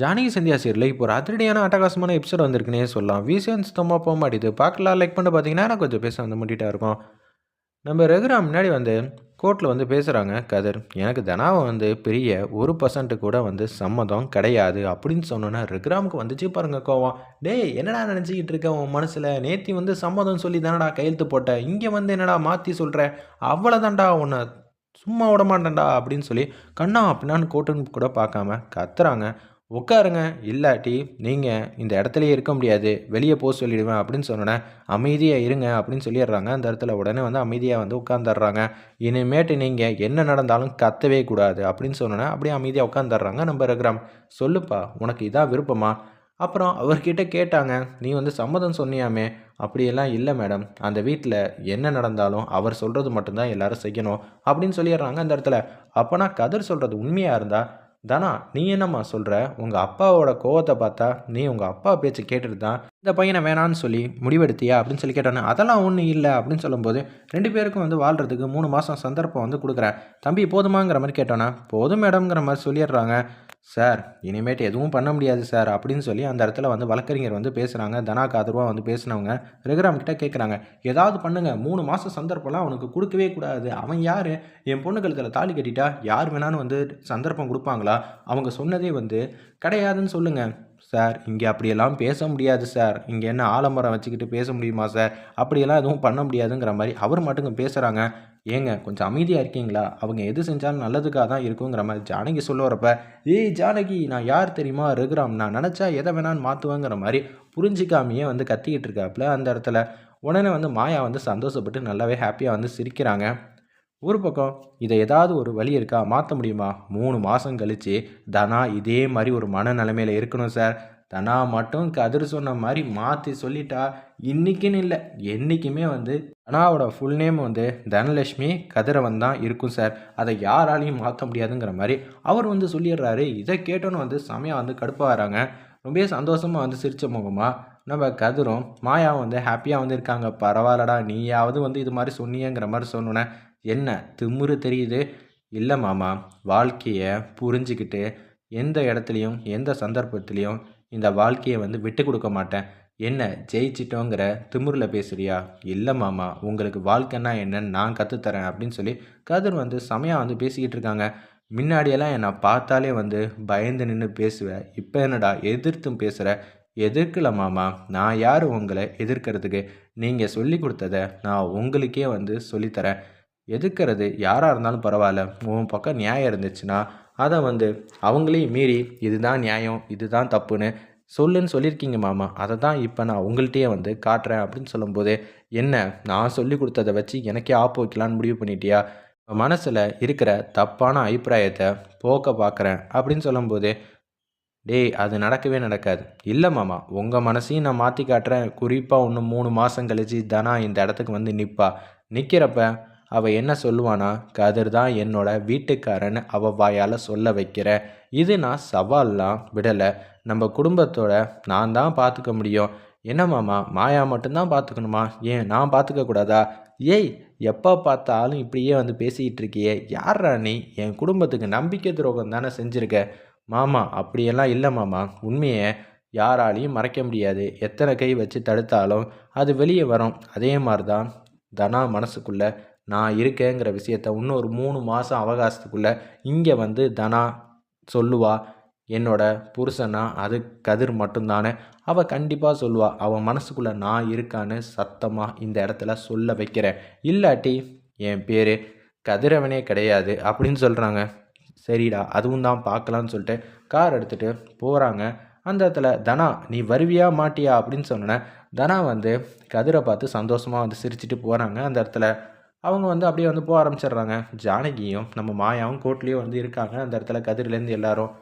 ஜானகி சந்தியா சீரில் இப்போ ஒரு அதிரடியான அட்டகாசமான எபிசோட் வந்திருக்குன்னே சொல்லலாம். விசியன் சுத்தமாக போக மாட்டேது. பார்க்கலாம். லைக் பண்ணி பார்த்தீங்கன்னா நான் கொஞ்சம் பேச வந்து முட்டிகிட்டா இருக்கும். நம்ம ரெகுரா முன்னாடி வந்து கோர்ட்டில் வந்து பேசுகிறாங்க கதிர். எனக்கு தனாவை வந்து பெரிய ஒரு பர்சன்ட் கூட வந்து சம்மதம் கிடையாது அப்படின்னு சொன்னோன்னா ரெகுராமுக்கு வந்துச்சு பாருங்க கோவம். டேய் என்னடா நினச்சிக்கிட்டு இருக்க உன் மனசில்? நேத்தி வந்து சம்மதம் சொல்லி தானடா கையெழுத்து போட்ட? இங்கே வந்து என்னடா மாற்றி சொல்கிற அவ்வளோதான்டா உன்னை சும்மா விட மாட்டேன்டா அப்படின்னு சொல்லி கண்ணா அப்படின்னான்னு கோட்டுன்னு கூட பார்க்காம கத்துறாங்க. உட்காருங்க. இல்லாட்டி நீங்கள் இந்த இடத்துலையே இருக்க முடியாது. வெளியே போக சொல்லிடுவேன் அப்படின்னு சொன்னோன்னே அமைதியாக இருங்க அப்படின்னு சொல்லிடுறாங்க. அந்த இடத்துல உடனே வந்து அமைதியாக வந்து உட்காந்துடுறாங்க இனிமேட்டு நீங்கள் என்ன நடந்தாலும் கத்தவே கூடாது அப்படின்னு சொன்னோன்னே அப்படியே அமைதியாக உட்காந்துடுறாங்க நம்ம இருக்கிறாம் சொல்லுப்பா உனக்கு இதான் விருப்பமா? அப்புறம் அவர்கிட்ட கேட்டாங்க நீ வந்து சம்மதம் சொன்னியாமே? அப்படியெல்லாம் இல்லை மேடம். அந்த வீட்டில் என்ன நடந்தாலும் அவர் சொல்கிறது மட்டும்தான் எல்லாரும் செய்யணும் அப்படின்னு சொல்லிடுறாங்க அந்த இடத்துல. அப்போனா கதிர் சொல்கிறது உண்மையாக இருந்தால் தானா நீ என்னம்மா சொல்கிற உங்கள் அப்பாவோட கோவத்தை பார்த்தா நீ உங்கள் அப்பா பேச்சு கேட்டுட்டு தான் இந்த பையனை வேணான்னு சொல்லி முடிவெடுத்தியா? அப்படின்னு சொல்லி கேட்டானே அதெல்லாம் ஒன்றும் இல்லை. அப்படின்னு சொல்லும்போது ரெண்டு பேருக்கும் வந்து வாழ்கிறதுக்கு மூணு மாதம் சந்தர்ப்பம் வந்து கொடுக்குறேன். தம்பி போதுமாங்கிற மாதிரி கேட்டோன்னா போதும் மேடம்ங்கிற மாதிரி சொல்லிடுறாங்க. சார் இனிமேட்டு எதுவும் பண்ண முடியாது சார் அப்படின்னு சொல்லி அந்த இடத்துல வந்து வழக்கறிஞர் வந்து பேசுகிறாங்க தனாக்கு ஆதரவாக வந்து பேசினவங்க ரகுராம் கிட்ட கேட்குறாங்க ஏதாவது பண்ணுங்கள் மூணு மாதம் சந்தர்ப்பம்லாம் அவனுக்கு கொடுக்கவே கூடாது. அவன் யார்? என் பொண்ணு கழுத்தில் தாலி கட்டிட்டா யார் வேணாலும் வந்து சந்தர்ப்பம் கொடுப்பாங்களா? அவங்க சொன்னதே வந்து கிடையாதுன்னு சொல்லுங்கள் சார் இங்கே அப்படியெல்லாம் பேச முடியாது சார். இங்கே என்ன ஆலமரம் வச்சுக்கிட்டு பேச முடியுமா சார்? அப்படியெல்லாம் எதுவும் பண்ண முடியாதுங்கிற மாதிரி அவர் மட்டும் பேசுகிறாங்க ஏங்க கொஞ்சம் அமைதியாக இருக்கீங்களா? அவங்க எது செஞ்சாலும் நல்லதுக்காக தான் இருக்குங்கிற மாதிரி ஜானகி சொல்ல வரப்ப ஏய் ஜானகி நான் யார் தெரியுமா? ரகுராம் நான் நினச்சா எதை வேணான்னு மாற்றுவேங்கிற மாதிரி புரிஞ்சிக்காமையே வந்து கத்திக்கிட்டு இருக்காப்புல அந்த இடத்துல. உடனே வந்து மாயா வந்து சந்தோஷப்பட்டு நல்லாவே ஹாப்பியாக வந்து சிரிக்கிறாங்க. ஒரு பக்கம் இதை ஏதாவது ஒரு வழி இருக்கா மாற்ற முடியுமா? மூணு மாதம் கழித்து தனா இதே மாதிரி ஒரு மனநிலைமையில் இருக்கணும் சார். தனா மட்டும் கதிர் சொன்ன மாதிரி மாற்றி சொல்லிட்டா இன்றைக்கின்னு இல்லை என்றைக்குமே வந்து தனாவோட ஃபுல் நேம் வந்து தனலட்சுமி கதிரவன் தான் இருக்கும் சார். அதை யாராலையும் மாற்ற முடியாதுங்கிற மாதிரி அவர் வந்து சொல்லிடுறாரு. இதை கேட்டோன்னு வந்து செமையாக வந்து கடுப்பாக வராங்க. ரொம்ப சந்தோஷமாக வந்து சிரிச்ச முகமாக நம்ம கதிரும் மாயாவும் வந்து ஹாப்பியாக வந்து இருக்காங்க. பரவாயில்லடா நீயாவது வந்து இது மாதிரி சொன்னியங்கிற மாதிரி சொன்னோன்னே என்ன திமுரு தெரியுது? இல்லை மாமா வாழ்க்கையை புரிஞ்சுக்கிட்டு எந்த இடத்துலையும் எந்த சந்தர்ப்பத்துலேயும் இந்த வாழ்க்கையை வந்து விட்டு கொடுக்க மாட்டேன். என்ன ஜெயிச்சிட்டோங்கிற திமுறில் பேசுகிறியா இல்லை மாமா உங்களுக்கு வாழ்க்கைன்னா என்னன்னு நான் கற்றுத்தரேன் அப்படின்னு சொல்லி கதிர் வந்து செமையாக வந்து பேசிக்கிட்டு இருக்காங்க. முன்னாடியெல்லாம் என்னை பார்த்தாலே வந்து பயந்து நின்று பேசுவேன் இப்போ என்னடா எதிர்த்தும் பேசுகிற எதிர்க்கல மாமா நான் யார் உங்களை எதிர்க்கிறதுக்கு? நீங்கள் சொல்லி கொடுத்ததை நான் உங்களுக்கே வந்து சொல்லித்தரேன் எதுக்கிறது? யாராக இருந்தாலும் பரவாயில்ல. உன் பக்கம் நியாயம் இருந்துச்சுன்னா அதை வந்து அவங்களையும் மீறி இதுதான் நியாயம் இதுதான் தப்புன்னு சொல்லுன்னு சொல்லியிருக்கீங்க மாமா. அதை தான் இப்போ நான் உங்கள்கிட்டயே வந்து காட்டுறேன் அப்படின்னு சொல்லும்போது என்ன நான் சொல்லி கொடுத்ததை வச்சு எனக்கே ஆப்பு வைக்கலான்னு முடிவு பண்ணிட்டியா? மனசில் இருக்கிற தப்பான அபிப்பிராயத்தை போக்க பார்க்குறேன் அப்படின்னு சொல்லும்போது டேய் அது நடக்கவே நடக்காது. இல்லை மாமா உங்கள் மனசையும் நான் மாற்றி காட்டுறேன். குறிப்பாக ஒன்று மூணு மாதம் கழிச்சு தனா இந்த இடத்துக்கு வந்து நிற்பா நிற்கிறப்ப அவள் என்ன சொல்லுவானா? கதிர் தான் என்னோட வீட்டுக்காரன் அவள் வாயால் சொல்ல வைக்கிற. இது நான் சவால்லாம் விடலை. நம்ம குடும்பத்தோட நான் தான் பார்த்துக்க முடியும். என்ன மாமா மாயா மட்டும்தான் பார்த்துக்கணுமா ஏன் நான் பார்த்துக்க கூடாதா? ஏய் எப்போ பார்த்தாலும் இப்படியே வந்து பேசிக்கிட்டு இருக்கியே. யாரா நீ? என் குடும்பத்துக்கு நம்பிக்கை துரோகம் தானே செஞ்சுருக்க. மாமா அப்படியெல்லாம் இல்லை மாமா. உண்மையை யாராலையும் மறைக்க முடியாது. எத்தனை கை வச்சு தடுத்தாலும் அது வெளியே வரும். அதே மாதிரி தான் தனா மனசுக்குள்ளே நான் இருக்கேங்கிற விஷயத்த இன்னும் ஒரு மூணு மாதம் அவகாசத்துக்குள்ளே இங்கே வந்து தனா சொல்லுவா என்னோட புருஷனா அது கதிர் மட்டும்தானே. அவள் கண்டிப்பாக சொல்லுவாள் அவன் மனசுக்குள்ளே நான் இருக்கான்னு சத்தமாக இந்த இடத்துல சொல்ல வைக்கிறேன். இல்லாட்டி என் பேர் கதிரவனே கிடையாது அப்படின்னு சொல்கிறாங்க சரிடா அதுவும் தான் பார்க்கலான்னு சொல்லிட்டு கார் எடுத்துகிட்டு போகிறாங்க அந்த இடத்துல தனா நீ வருவியா மாட்டியா? அப்படின்னு சொன்னேன் தனா வந்து கதிரை பார்த்து சந்தோஷமாக வந்து சிரிச்சிட்டு போகிறாங்க அந்த இடத்துல அவங்க வந்து அப்படியே வந்து போக ஆரம்பிச்சிடுறாங்க. ஜானகியும் நம்ம மாயாவும் கோட்லேயும் வந்து இருக்காங்க. அந்த இடத்துல கதிரிலேருந்து எல்லாரும்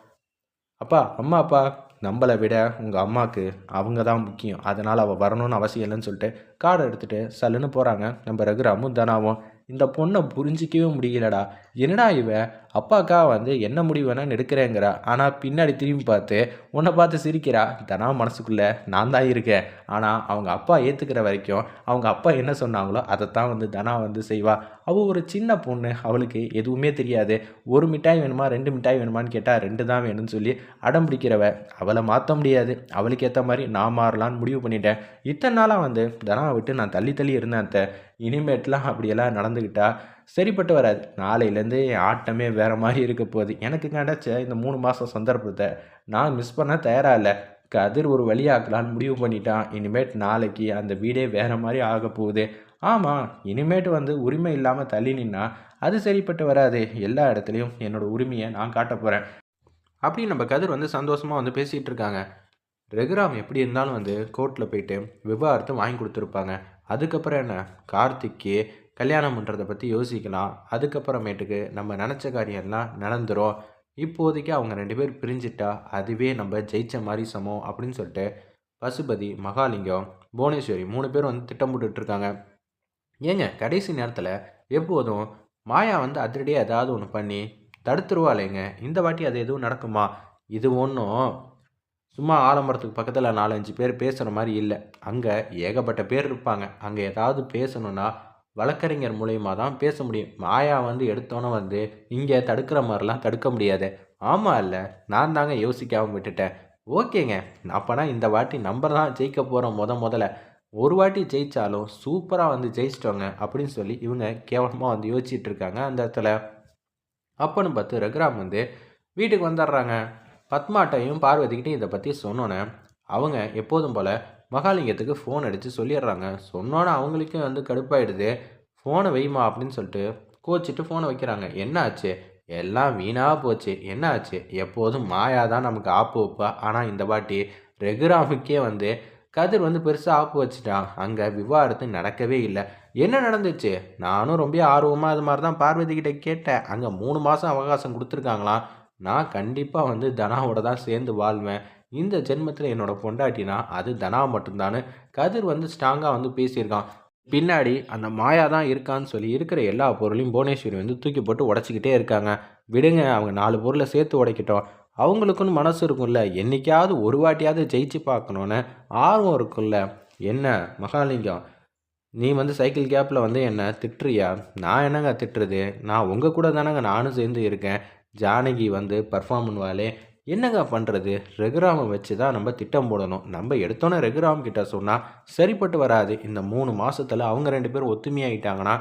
அப்பா அம்மா அப்பா நம்மளை விட உங்கள் அம்மாவுக்கு அவங்க தான் முக்கியம். அதனால் அவள் வரணும்னு அவசியம் இல்லைன்னு சொல்லிட்டு கார்டை எடுத்துகிட்டு சல்லுன்னு போகிறாங்க நம்ம ரகுராமும் தனாவும். இந்த பொண்ணை புரிஞ்சிக்கவே முடியலடா. என்னடா இவ? அப்பாக்கா வந்து என்ன முடிவு வேணான்னு எடுக்கிறேங்கிறா. ஆனால் பின்னாடி திரும்பி பார்த்து உன்னை பார்த்து சிரிக்கிறா? தனா மனசுக்குள்ளே? நான் தான் இருக்கேன். ஆனால் அவங்க அப்பா ஏற்றுக்கிற வரைக்கும் அவங்க அப்பா என்ன சொன்னாங்களோ அதைத்தான் வந்து தனா வந்து செய்வா. அவள் ஒரு சின்ன பொண்ணு அவளுக்கு எதுவுமே தெரியாது. ஒரு மிட்டாய் வேணுமா? ரெண்டு மிட்டாய் வேணுமான்னு கேட்டால் ரெண்டு தான் வேணும்னு சொல்லி அடம் பிடிக்கிறவ அவளை மாற்ற முடியாது. அவளுக்கு ஏற்ற மாதிரி நான் மாறலான்னு முடிவு பண்ணிட்டேன். இத்தனை நாளாக வந்து தனாவை விட்டு நான் தள்ளி தள்ளி இருந்தேன் அத்தை. இனிமேட்லாம் அப்படியெல்லாம் நடந்துக்கிட்டா சரிப்பட்டு வராது. நாளையிலேருந்து என் ஆட்டமே வேறு மாதிரி இருக்க போகுது. எனக்கு கிடச்ச இந்த மூணு மாதம் சந்தர்ப்பத்தை நான் மிஸ் பண்ண தயாராக இல்லை. கதிர் ஒரு வழியாக்கலான்னு முடிவு பண்ணிட்டான். இனிமேட் நாளைக்கு அந்த வீடே வேறு மாதிரி ஆக போகுது. ஆமாம் இனிமேட்டு வந்து உரிமை இல்லாமல் தள்ளி நின்னா அது சரிப்பட்டு வராது. எல்லா இடத்துலையும் என்னோட உரிமையை நான் காட்ட போகிறேன் அப்படி நம்ம கதிர் வந்து சந்தோஷமாக வந்து பேசிகிட்டு இருக்காங்க. ரகுராம் எப்படி இருந்தாலும் வந்து கோர்ட்டில் போயிட்டு விவாகரத்தை வாங்கி கொடுத்துருப்பாங்க. அதுக்கப்புறம் என்ன? கார்த்திக்கு கல்யாணம் பண்ணுறதை பற்றி யோசிக்கலாம். அதுக்கப்புறமேட்டுக்கு நம்ம நினச்ச காரியம்லாம் நடந்துடும் இப்போதைக்கு அவங்க ரெண்டு பேர் பிரிஞ்சிட்டா அதுவே நம்ம ஜெயிச்ச மாதிரி சமம் அப்படின்னு சொல்லிட்டு பசுபதி மகாலிங்கம் புவனேஸ்வரி மூணு பேர் வந்து திட்டம் ஏங்க கடைசி நேரத்தில் எப்போதும் மாயா வந்து அதிரடியாக ஏதாவது ஒன்று பண்ணி தடுத்துருவாளேங்க. இந்த வாட்டி அது எதுவும் நடக்குமா? இது ஒன்றும் சும்மா ஆலமரத்துக்கு பக்கத்தில் நாலஞ்சு பேர் பேசுகிற மாதிரி இல்லை. அங்கே ஏகப்பட்ட பேர் இருப்பாங்க. அங்கே ஏதாவது பேசணுன்னா வழக்கறிஞர் மூலயமா தான் பேச முடியும். மாயா வந்து எடுத்தோன்னே வந்து இங்கே தடுக்கிற மாதிரிலாம் தடுக்க முடியாது. ஆமாம் இல்லை நான் தாங்க யோசிக்காமல் விட்டுட்டேன். ஓகேங்க அப்போனா இந்த வாட்டி நம்பர் தான் ஜெயிக்க போகிறோம் முத முதல்ல. ஒரு வாட்டி ஜெயித்தாலும் சூப்பராக வந்து ஜெயிச்சிட்டோங்க அப்படின்னு சொல்லி இவங்க கேவலமாக வந்து யோசிச்சுட்டு இருக்காங்க அந்த இடத்துல. அப்போன்னு பார்த்து ரகுராம் வந்து வீட்டுக்கு வந்துடுறாங்க. பத்மாட்டையும் பார்வதிக்கிட்டையும் இதை பற்றி சொன்னோன்னே அவங்க எப்போதும் போல் மகாலிங்கத்துக்கு ஃபோன் அடித்து சொல்லிடுறாங்க. சொன்னோன்னே அவங்களுக்கும் வந்து கடுப்பாயிடுது. ஃபோனை வைமா அப்படின்னு சொல்லிட்டு கோச்சிட்டு ஃபோனை வைக்கிறாங்க. என்ன ஆச்சு எல்லாம் வீணாக போச்சு. என்ன ஆச்சு எப்போதும் மாயா தான் நமக்கு ஆப்பு வைப்பா. ஆனால் இந்த வாட்டி ரெகுராமுக்கே வந்து கதிர் வந்து பெருசாக ஆப்பு வச்சுட்டான். அங்கே விவாகரத்து நடக்கவே இல்லை. என்ன நடந்துச்சு? நானும் ரொம்ப ஆர்வமாக அது மாதிரி தான் பார்வதி கிட்டே கேட்டேன். அங்கே மூணு மாதம் அவகாசம் கொடுத்துருக்காங்களாம். நான் கண்டிப்பாக வந்து தனாவோட தான் சேர்ந்து வாழ்வேன். இந்த ஜென்மத்தில் என்னோட பொண்டாட்டினா அது தனா மட்டும்தானு கதிர் வந்து ஸ்ட்ராங்காக வந்து பேசியிருக்கான். பின்னாடி அந்த மாயா தான் இருக்கான்னு சொல்லி இருக்கிற எல்லா பொருளையும் புவனேஸ்வரி வந்து தூக்கி போட்டு உடச்சிக்கிட்டே இருக்காங்க. விடுங்க அவங்க நாலு பொருளை சேர்த்து உடைக்கிட்டோம். அவங்களுக்குன்னு மனசு இருக்கும்ல என்னைக்காவது ஒரு வாட்டியாவது ஜெயிச்சு பார்க்கணுன்னு ஆர்வம் இருக்கும்ல. என்ன மகாலிங்கம் நீ வந்து சைக்கிள் கேப்பில் வந்து என்ன திட்டுறியா? நான் என்னங்க திட்டுறது? நான் உங்கள் கூட தானேங்க நானும் சேர்ந்து இருக்கேன். ஜானகி வந்து பர்ஃபார்ம் பண்ணுவாளே. என்னங்க பண்ணுறது ரெகுராமை வச்சு தான் நம்ம திட்டம் போடணும். நம்ம எடுத்தோன்னே ரெகுராம் கிட்ட சொன்னால் சரிப்பட்டு வராது. இந்த மூணு மாதத்தில் அவங்க ரெண்டு பேரும் ஒத்துமையாயிட்டாங்கன்னா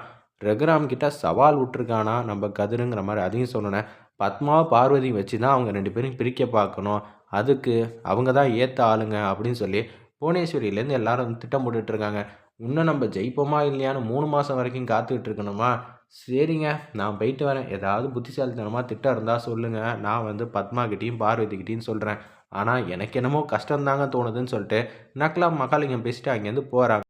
ரெகுராம் கிட்ட சவால் விட்டுருக்கானா? நம்ம கதிருங்கிற மாதிரி அதையும் சொன்னேன் பத்மா பார்வதி வச்சு தான் அவங்க ரெண்டு பேரும் பிரிக்க பார்க்கணும். அதுக்கு அவங்க தான் ஏற்ற ஆளுங்க அப்படின்னு சொல்லி புவனேஸ்வரியிலேருந்து எல்லாரும் திட்டம் போட்டுட்ருக்காங்க இன்னும் நம்ம ஜெயிப்போமா இல்லையான்னு மூணு மாதம் வரைக்கும் காத்துக்கிட்டு இருக்கணுமா? சரிங்க நான் போயிட்டு வரேன். ஏதாவது புத்திசாலித்தனமாக திட்டம் இருந்தால் சொல்லுங்கள் நான் வந்து பத்மாகிட்டையும் பார்வதிக்கிட்டேயும் சொல்கிறேன் ஆனால் எனக்கு என்னமோ கஷ்டம்தாங்க தோணுதுன்னு சொல்லிட்டு நக்கலா மகாலிங்கம் பேசிட்டு அங்கேருந்து போகிறாங்க